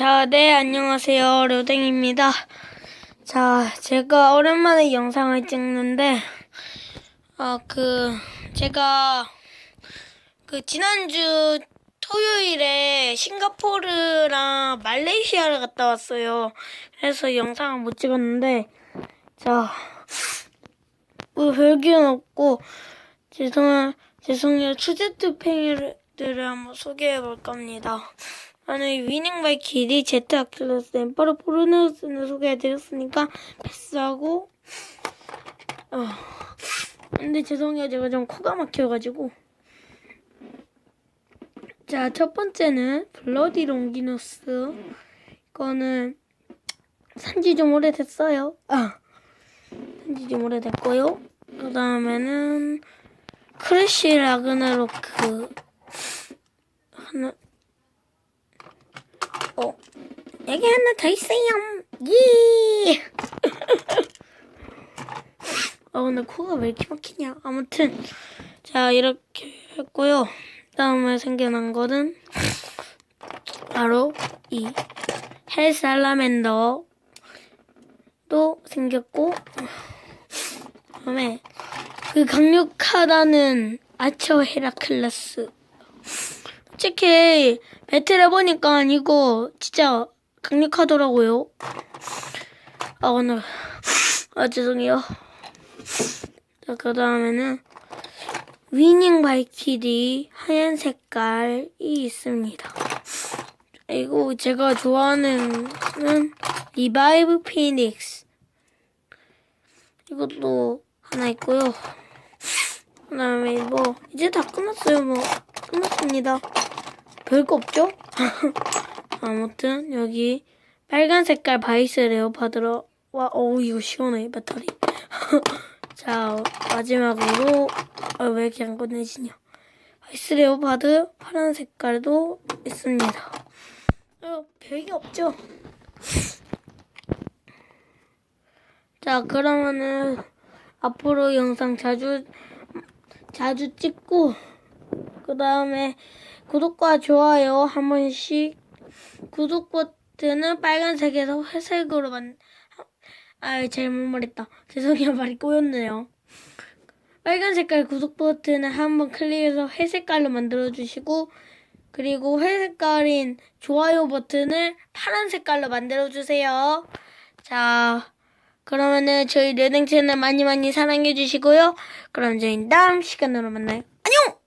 자, 네, 안녕하세요. 료댕입니다. 자, 제가 오랜만에 영상을 찍는데, 아, 그, 제가, 그, 지난주 토요일에 싱가포르랑 말레이시아를 갔다 왔어요. 그래서 영상을 못 찍었는데, 자, 뭐 별기는 없고, 죄송, 죄송해요. 추제트 팽이들을 한번 소개해 볼 겁니다. 저는 위닝 바이키리 제트 아킬레스 엠퍼러 포르네우스를 소개해 드렸으니까 패스하고, 어, 근데 죄송해요. 제가 좀 코가 막혀가지고. 자, 첫 번째는 블러디 롱기노스. 이거는 산지 좀 오래됐어요. 아, 산지 좀 오래됐고요. 그 다음에는 크래쉬 라그나로크 하나 어 여기 하나 더 있어요 예 아, 근데 코가 왜 이렇게 막히냐. 아무튼, 자, 이렇게 했고요. 다음에 생겨난 거는, 바로, 이, 헬살라맨더도 생겼고, 다음에, 그 강력하다는 아처 헤라클레스. 솔직히, 배틀 해보니까 이거 진짜 강력하더라고요. 아, 오늘, 아, 죄송해요. 자, 그 다음에는 위닝 발키리 하얀 색깔이 있습니다. 그리고 제가 좋아하는 는 리바이브 피닉스. 이것도 하나 있고요. 그 다음에 뭐 이제 다 끝났어요. 뭐 끝났습니다. 별거 없죠? 아무튼 여기 빨간 색깔 바이스 레오파드로 와 어우 이거 시원해 배터리. 자, 마지막으로, 아, 왜 이렇게 안 꺼내지냐. 아이스 레오파드 파란 색깔도 있습니다. 어, 별게 없죠? 자, 그러면은, 앞으로 영상 자주, 자주 찍고, 그 다음에, 구독과 좋아요 한 번씩, 구독 버튼은 빨간색에서 회색으로 만, 아, 잘못 말했다. 죄송해요. 말이 꼬였네요. 빨간 색깔 구독 버튼을 한번 클릭해서 회색깔로 만들어주시고, 그리고 회색깔인 좋아요 버튼을 파란 색깔로 만들어주세요. 자, 그러면은 저희 레댕 채널 많이 많이 사랑해주시고요. 그럼 저희 다음 시간으로 만나요. 안녕!